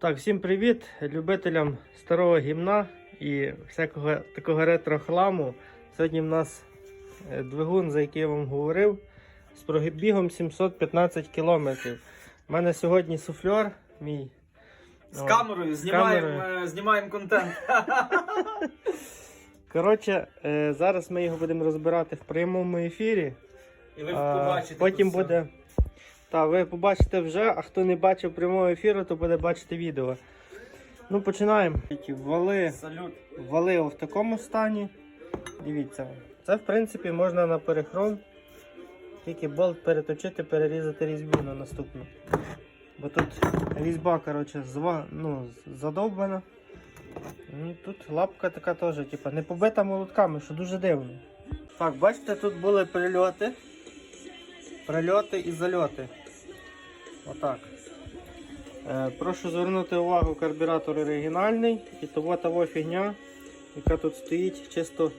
Так, всім привіт любителям старого гімна і всякого такого ретро-хламу. Сьогодні в нас е, двигун, за який я вам говорив, з пробігом 715 кілометрів. У мене сьогодні суфльор мій. З О, камерою з знімаємо, камерою. е, знімаємо контент. Коротше, е, зараз ми його будемо розбирати в прямому ефірі. І ви побачите. Потім буде. Та, ви побачите вже, а хто не бачив прямого ефіру, то буде бачити відео. Ну, починаємо. Вали, вали в такому стані. Дивіться. Це, в принципі, можна на перехром. Тільки болт переточити, перерізати різьбу на наступну. Бо тут різьба, коротше, зва, ну, задовбана. Ну, Тут лапка така теж, типа, не побита молотками, що дуже дивно. Так, бачите, тут були прильоти. Прильоти і зальоти. Отак. Е, прошу звернути увагу, карбюратор оригінальний і того того фігня, яка тут стоїть, чисто,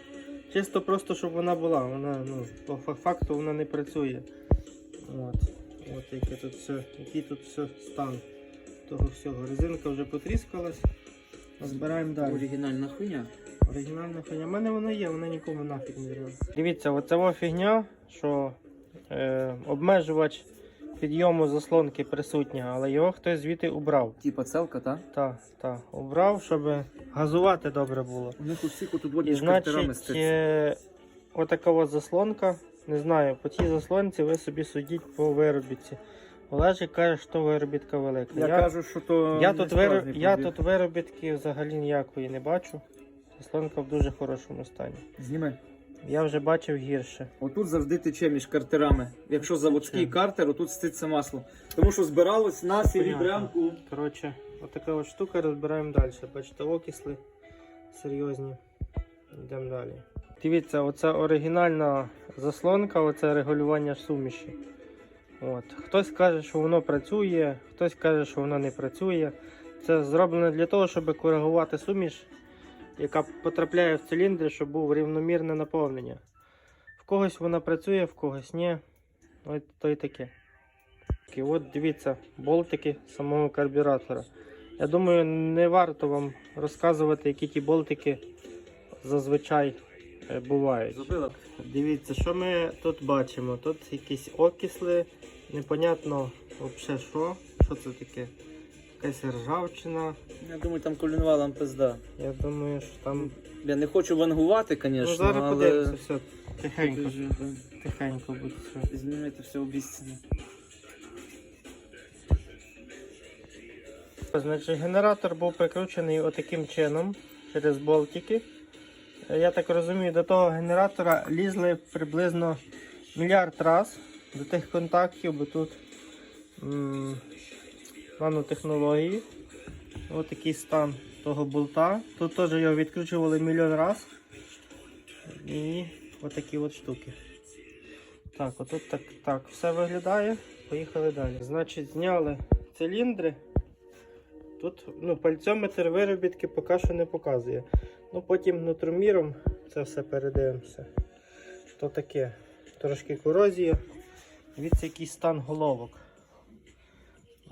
чисто просто, щоб вона була. Вона, ну, по факту вона не працює. От. От яке тут все, який тут все стан того всього. Резинка вже потріскалась. Розбираємо далі. Оригінальна хуйня. Оригінальна фігня. У мене вона є, вона нікому нафіг не треба. Дивіться, оце фігня, що е, обмежувач підйому заслонки присутня, але його хтось звідти убрав. Типа целка, так? Так, так, убрав, щоб газувати добре було. У них у всіх тут І значить, е, отака от заслонка. Не знаю, по тій заслонці ви собі судіть по виробітці. Олежик каже, що виробітка велика. Я, кажу, що то Я не тут, вироб... справжній я пробіг. тут виробітки взагалі ніякої не бачу. Заслонка в дуже хорошому стані. Зніми. Я вже бачив гірше. Отут завжди тече між картерами. Якщо заводський Тече. картер, отут ститься масло. Тому що збиралось на серебрянку. Коротше, отака от штука розбираємо далі. Бачите, окисли серйозні. Йдемо далі. Дивіться, оце оригінальна заслонка, оце регулювання суміші. От. Хтось каже, що воно працює, хтось каже, що воно не працює. Це зроблено для того, щоб коригувати суміш, яка потрапляє в циліндри, щоб був рівномірне наповнення. В когось вона працює, в когось ні. Ось то й таке. І от дивіться, болтики самого карбюратора. Я думаю, не варто вам розказувати, які ті болтики зазвичай е, бувають. Зробила. Дивіться, що ми тут бачимо. Тут якісь окисли, непонятно взагалі що. Що це таке? Якась ржавчина. Я думаю, там колінвалом пизда. Я думаю, що там. Я не хочу вангувати, звісно, Ну зараз але... подивимося все. Тихенько. Да. Тихенько буде все. Знімайте все обіцяне. Значить, генератор був прикручений отаким чином через болтики. Я так розумію, до того генератора лізли приблизно мільярд раз до тих контактів, бо тут м, нанотехнології. Ось такий стан того болта. Тут теж його відкручували мільйон раз. І отакі от штуки. Так, отут так, так все виглядає. Поїхали далі. Значить, зняли циліндри. Тут ну, пальцьометр виробітки поки що не показує. Ну, потім нутроміром це все передивимося. Що таке? Трошки корозія. Дивіться, який стан головок.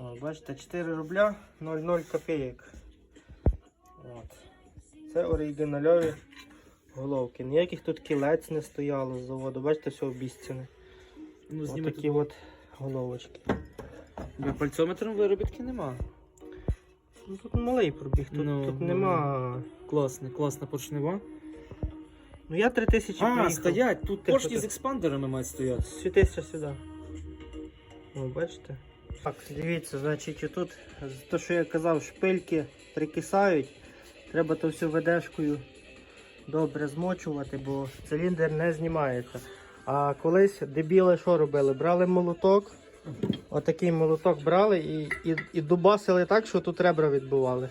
О, бачите, 4 рубля 0,0 копійок. От. Це оригінальові головки. Ніяких тут кілець не стояло з заводу. Бачите, все обіцяне. Ну, Ось такі от головочки. Бо пальцометром виробітки нема. Ну, тут малий пробіг, тут, Ну, тут ну. нема. Класний, класна поршнева. Ну я 3000 А, проїхав. стоять, тут поршні з експандерами мають стояти. Світися сюди. О, бачите? Так, дивіться, значить, тут те, що я казав, шпильки прикисають. Треба то все ведешкою добре змочувати, бо циліндр не знімається. А колись дебіли що робили? Брали молоток, отакий молоток брали і, і, і дубасили так, що тут ребра відбували.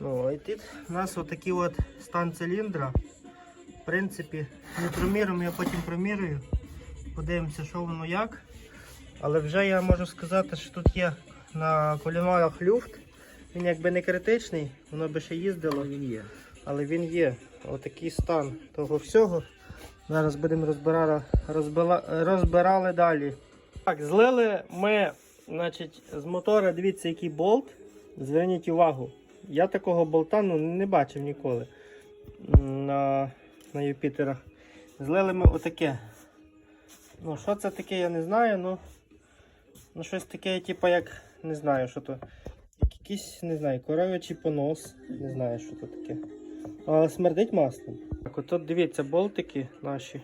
Ну, і тут у нас отакий от стан циліндра. В принципі, нутроміром я потім промірюю. Подивимося, що воно як. Але вже я можу сказати, що тут є на колінвалах люфт. Він якби не критичний, воно би ще їздило, він є. але він є. Отакий стан того всього. Зараз будемо розбирали, розбила, розбирали далі. Так, злили ми значить, з мотора, дивіться, який болт. зверніть увагу, я такого болта ну, не бачив ніколи на, на Юпітерах. Злили ми отаке. Ну, що це таке, я не знаю, ну, ну щось таке, типу, як не знаю, що то. Як якийсь, не знаю, коров'ячий понос. Не знаю, що то таке. Але смердить маслом. Так, от дивіться, болтики наші.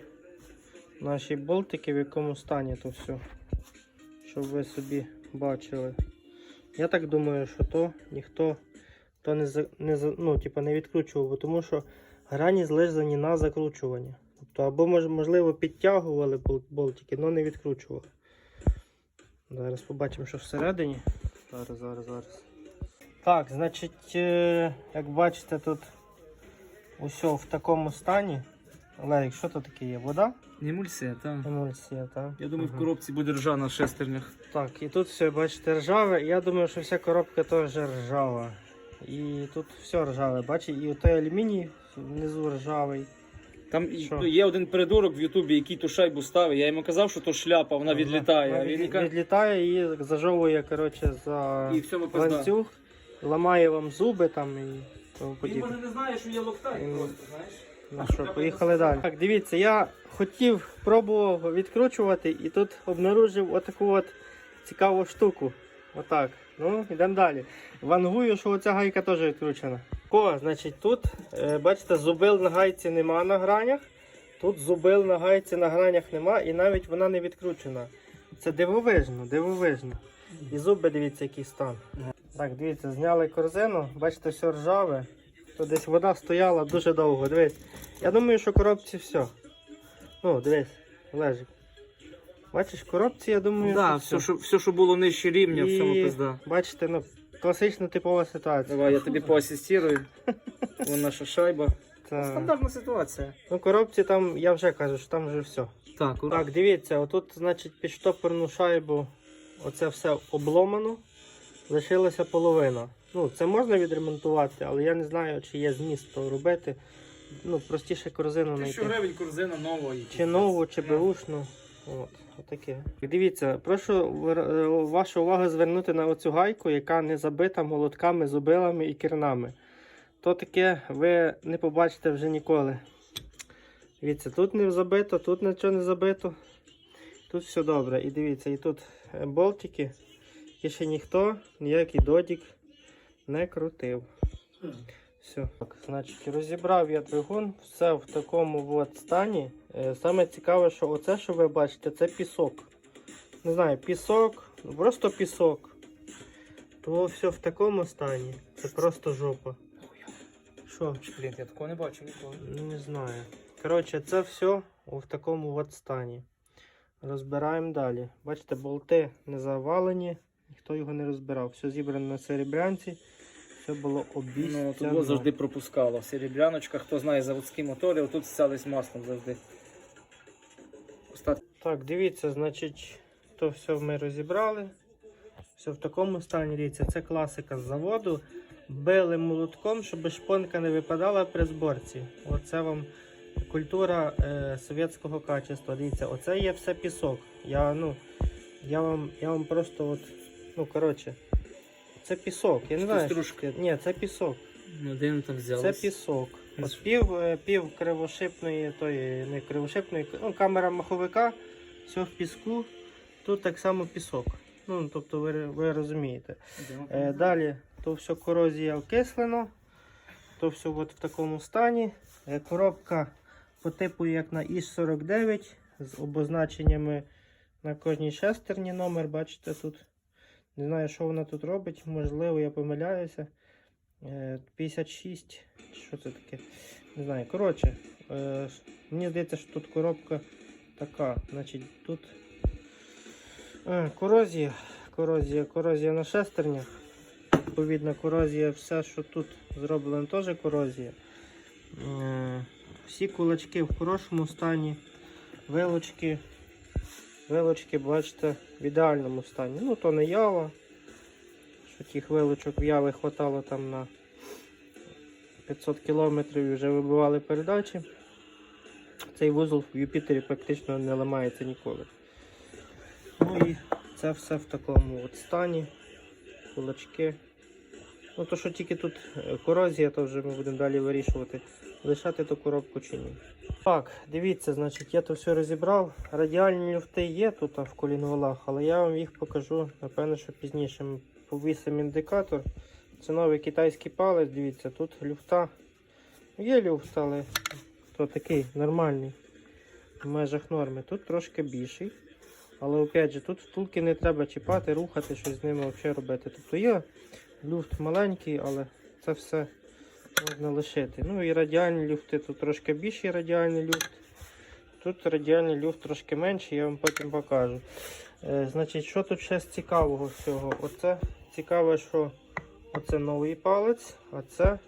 Наші болтики в якому стані то все. Щоб ви собі бачили. Я так думаю, що то ніхто то не, за, не, за, ну, типу, не відкручував, бо тому що грані злизані на закручування. Тобто, або можливо підтягували болтики, але не відкручували. Зараз побачимо, що всередині. Зараз, зараз, зараз. Так, значить, е, як бачите, тут усе в такому стані. Олег, що тут таке є? Вода? Емульсія, так. Емульсія, так? Я думаю, в коробці буде ржа на шестернях. Так, і тут все, бачите, ржаве. Я думаю, що вся коробка теж ржава. І тут все ржаве, бачите, і той алюміній внизу ржавий. Там і- Що? ну, є один придурок в Ютубі, який ту шайбу ставить. Я йому казав, що то шляпа, вона відлітає. Вона він від- каже, відлітає і зажовує, коротше, за і пизда. ланцюг, ламає вам зуби там і тому Він подібне. може не знає, що є локтай Він- просто, знаєш. Ну що, поїхали далі. Так, дивіться, я хотів, пробував відкручувати і тут обнаружив отаку от цікаву штуку. Отак. Ну, йдемо далі. Вангую, що оця гайка теж відкручена. О, значить, тут, е, бачите, зубил на гайці нема на гранях. Тут зубил на гайці на гранях нема і навіть вона не відкручена. Це дивовижно, дивовижно. І зуби, дивіться, який стан. Так, дивіться, зняли корзину, бачите, все ржаве. Тут десь вода стояла дуже довго. Дивись. Я думаю, що коробці все. Ну, дивись, Олежик. Бачиш, коробці, я думаю, Да, що все, що, все, що було нижче рівня, в цьому пизда. Бачите, ну, класична типова ситуація. Давай, я тобі поасистірую. Вон наша шайба. Та... Стандартна ситуація. Ну, коробці там, я вже кажу, що там вже все. Так, ура. Так, дивіться, отут, значить, під штопорну шайбу оце все обломано. Лишилася половина. Ну, це можна відремонтувати, але я не знаю, чи є зміст то робити. Ну, простіше корзину Тисячу знайти. гривень корзина нова. Чи нову, чи беушну. От, отаке. Дивіться, прошу е, вашу увагу звернути на оцю гайку, яка не забита молотками, зубилами і кернами. То таке ви не побачите вже ніколи. Дивіться, тут не забито, тут нічого не забито. Тут все добре. І дивіться, і тут е, болтики, і ще ніхто ніякий додік не крутив. Все. Так, значить, розібрав я двигун, все в такому от стані. Е, Саме цікаве, що оце, що ви бачите, це пісок. Не знаю, пісок, ну, просто пісок. То все в такому стані. Це просто жопа. Що? Блін, я такого не бачу ніколи. Ну, Не знаю. Коротше, це все в такому от стані. Розбираємо далі. Бачите, болти не завалені, ніхто його не розбирав. Все зібрано на серебрянці. Все було Ну, тут було завжди пропускало. Серебряночка, хто знає заводські мотори, отут стялись маслом завжди. Так, дивіться, значить, то все ми розібрали. Все в такому стані дивіться, це класика з заводу. Били молотком, щоб шпонка не випадала при зборці. Оце вам культура е, совєтського качества. Дивіться, оце є все пісок. Я, ну, я, вам, я вам просто от, ну, коротше, це пісок. Я не знаю. що. Ні, це пісок. Ну, де він там взяв? Це пісок. От пів, е, пів кривошипної, тої, не кривошипної, ну, камера маховика, все в піску. Тут так само пісок. Ну, тобто ви, ви розумієте. Е, далі то все корозія окислено. То все от в такому стані. Е, коробка по типу як на ІС-49 з обозначеннями на кожній шестерні номер, бачите тут. Не знаю, що вона тут робить, можливо, я помиляюся. Е, 56. Що це таке? Не знаю. Коротше, е, мені здається, що тут коробка така. Значить, тут е, корозія. Корозія, корозія на шестернях. Відповідно, корозія, все, що тут зроблено, теж корозія. Е, всі кулачки в хорошому стані. Вилочки. Вилочки, бачите, в ідеальному стані. Ну, то не ява. Що тих вилочок в яви хватало там на 500 кілометрів і вже вибивали передачі. Цей вузол в Юпітері практично не ламається ніколи. Ну і це все в такому от стані. Кулачки. Ну то, що тільки тут е, корозія, то вже ми будемо далі вирішувати, лишати ту коробку чи ні. Так, дивіться, значить, я то все розібрав. Радіальні люфти є тут в колінвалах, але я вам їх покажу, напевно, що пізніше. Ми Повісимо індикатор. Це новий китайський палець, дивіться, тут люфта. Є люфт, але то такий нормальний. В межах норми. Тут трошки більший. Але опять же, тут втулки не треба чіпати, рухати, щось з ними взагалі робити. Тобто є люфт маленький, але це все можна лишити. Ну і радіальні люфти, тут трошки більший радіальний люфт. Тут радіальний люфт трошки менший, я вам потім покажу. Е, значить, що тут ще з цікавого всього? Оце цікаве, що оце новий палець, а це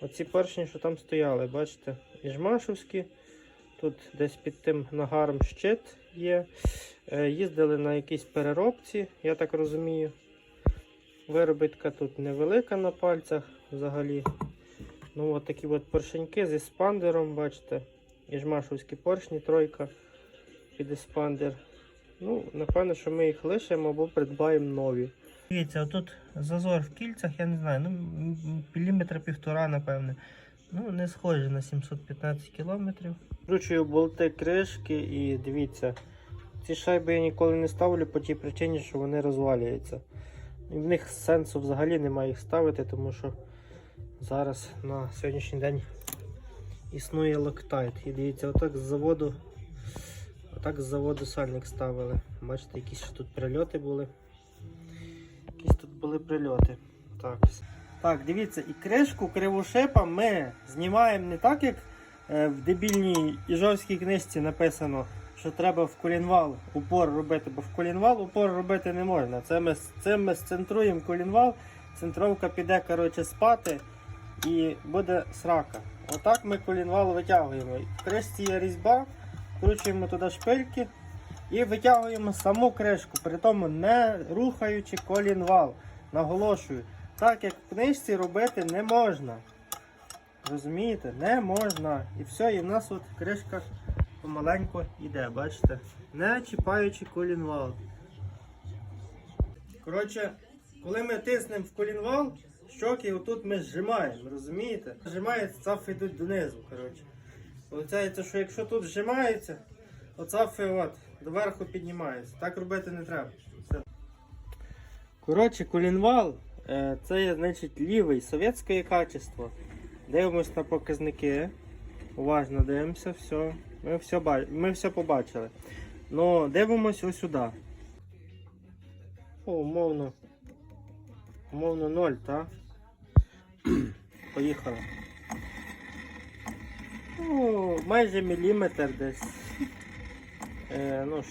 оці першні, що там стояли, бачите, іжмашевські. Тут десь під тим нагаром щит є. Е, Їздили на якійсь переробці, я так розумію. Виробітка тут невелика на пальцях взагалі. Ну, от такі от поршеньки з еспандером, бачите. Іжмашовські поршні, тройка під еспандер. Ну, напевно, що ми їх лишимо або придбаємо нові. Дивіться, отут зазор в кільцях, я не знаю, ну міліметра півтора, напевне. Ну, не схоже на 715 кілометрів. Вкручую болти кришки і дивіться, ці шайби я ніколи не ставлю по тій причині, що вони розвалюються. І в них сенсу взагалі немає їх ставити, тому що зараз на сьогоднішній день існує локтайт. І дивіться, отак з заводу, отак з заводу сальник ставили. Бачите, якісь тут прильоти були. Якісь тут були прильоти. Так. Так, дивіться, і кришку кривошипа ми знімаємо не так, як е, в дебільній іжовській книжці написано, що треба в колінвал упор робити, бо в колінвал упор робити не можна. Це ми, цим ми сцентруємо колінвал, центровка піде коротше, спати і буде срака. Отак ми колінвал витягуємо. В кришці є різьба, вкручуємо туди шпильки і витягуємо саму кришку, при тому не рухаючи колінвал. Наголошую, так як в книжці робити не можна. Розумієте? Не можна. І все, і в нас от кришка помаленьку йде, бачите? Не чіпаючи колінвал. Коротше, коли ми тиснемо в колінвал, щоки отут ми зжимаємо, розумієте? Зжимається, цафи йдуть донизу. коротше. Получається, що якщо тут зжимається, оцафи от, доверху піднімаються. Так робити не треба. Все. Коротше, колінвал це є, значить, лівий совєтське качество. Дивимось на показники. Уважно дивимося, все. Ми все, ба- ми все побачили. Ну, дивимось ось сюди. О, умовно. Умовно 0, так? Поїхали. Ну, майже міліметр десь. Е, ну,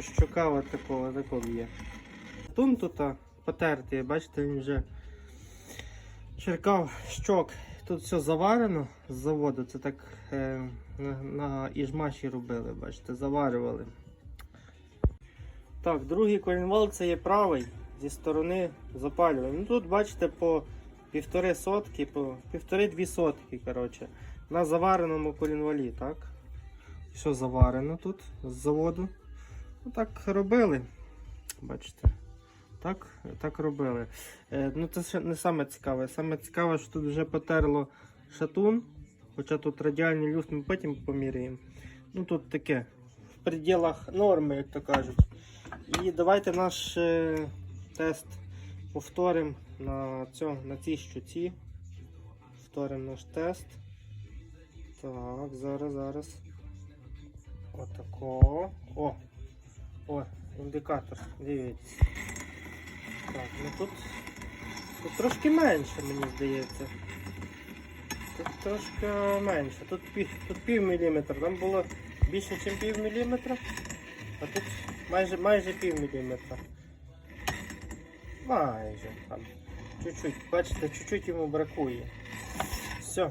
щука от такого, такого є. Тун тут а, потертий, бачите, він вже черкав щок. Тут все заварено з заводу. Це так е, на, на іжмаші робили, бачите, заварювали. Так, другий колінвал це є правий зі сторони запалюємо. Ну тут бачите по півтори сотки, по півтори-дві сотки. коротше, На завареному колінвалі, так? Все заварено тут з заводу. Ну так робили. Бачите. Так, так робили. Е, ну це не саме цікаве. Саме цікаве, що тут вже потерло шатун. Хоча тут радіальний люфт ми потім поміряємо. Ну тут таке. В пределах норми, як то кажуть. І давайте наш е, тест повторимо на, на цій щуці. Повторимо наш тест. Так, зараз, зараз. Отако. О! О, індикатор. Дивіться. Так, ну тут, тут трошки менше, мені здається. Тут трошки менше. Тут пів, тут пів міліметра. Там було більше, ніж пів міліметра. А тут майже, майже пів міліметра. Майже там. Чуть-чуть, бачите, чуть-чуть йому бракує. Все.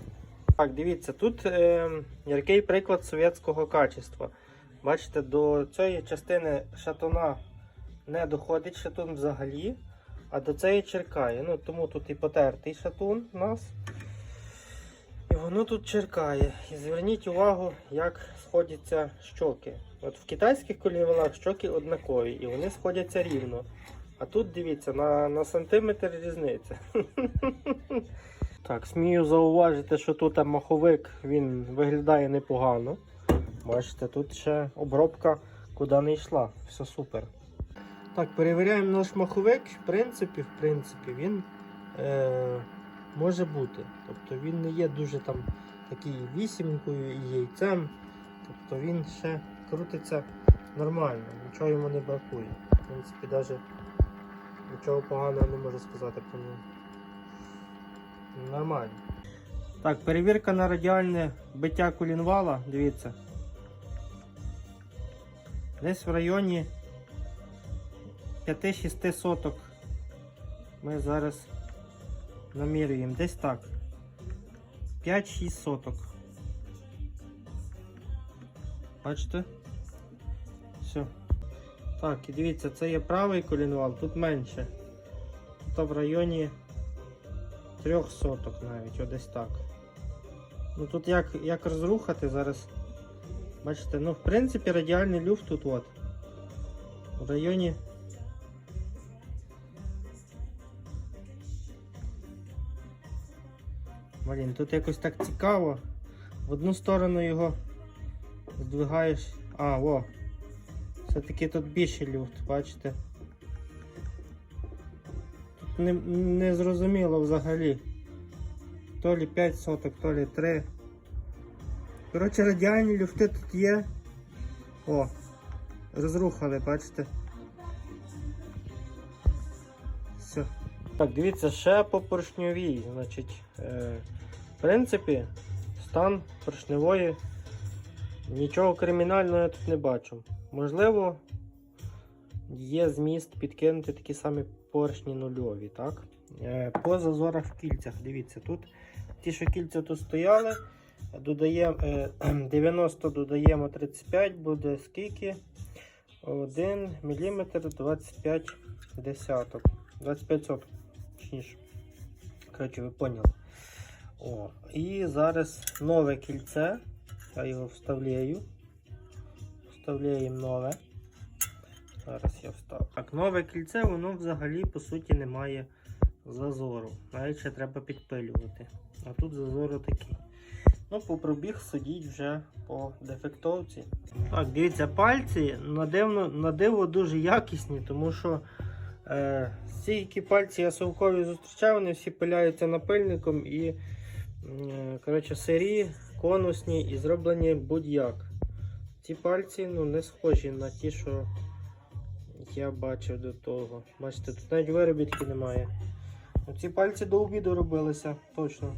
Так, дивіться, тут е, яркий приклад совєтського качества. Бачите, до цієї частини шатуна не доходить шатун взагалі, а до цієї черкає. Ну, тому тут і потертий шатун у нас. І воно тут черкає. І зверніть увагу, як сходяться щоки. От в китайських колінвалах щоки однакові і вони сходяться рівно. А тут дивіться, на, на сантиметр різниця. Так, смію зауважити, що тут маховик він виглядає непогано. Бачите, тут ще обробка куди не йшла. Все супер. Так, перевіряємо наш маховик. В принципі, в принципі, він е, може бути. Тобто він не є дуже там такий вісімкою і яйцем. Тобто він ще крутиться нормально, нічого йому не бракує. В принципі, навіть нічого поганого не можу сказати про нього. Нормально. Так, перевірка на радіальне биття колінвала, дивіться. Десь в районі 5-6 соток ми зараз намірюємо. Десь так. 5-6 соток. Бачите? Все. Так, і дивіться, це є правий колінвал, тут менше. Тут в районі 3 соток навіть, о, десь так. Ну тут як, як розрухати зараз. Бачите, ну в принципі радіальний люфт тут от. В районі. Блін, тут якось так цікаво. В одну сторону його здвигаєш. А, о. Все-таки тут більший люфт, бачите? Тут не, не зрозуміло взагалі. То лі 5 соток, то лі 3. Коротше, радіальні люфти тут є. О, розрухали, бачите? Все. Так, дивіться, ще по поршньовій. Значить, е, в принципі, стан поршневої нічого кримінального я тут не бачу. Можливо, є зміст підкинути такі самі поршні нульові, так? Е, по зазорах в кільцях, дивіться, тут ті, що кільця тут стояли, додаємо е, 90 додаємо 35, буде скільки? 1 мм 25 десяток. 25 соток. Точніше. Коротше, ви поняли. О, і зараз нове кільце. Я його вставляю. Вставляємо нове. Зараз я вставлю. Так, нове кільце, воно взагалі по суті не має зазору. Навіть ще треба підпилювати. А тут зазору такий. Ну, по пробіг судіть вже по дефектовці. Так, дивіться, пальці на диво, на диво дуже якісні, тому що е, всі, які пальці я совкові зустрічав, вони всі пиляються напильником і коротше, сирі, конусні і зроблені будь-як. Ці пальці ну, не схожі на ті, що я бачив до того. Бачите, тут навіть виробітки немає. Ці пальці до обіду робилися, точно.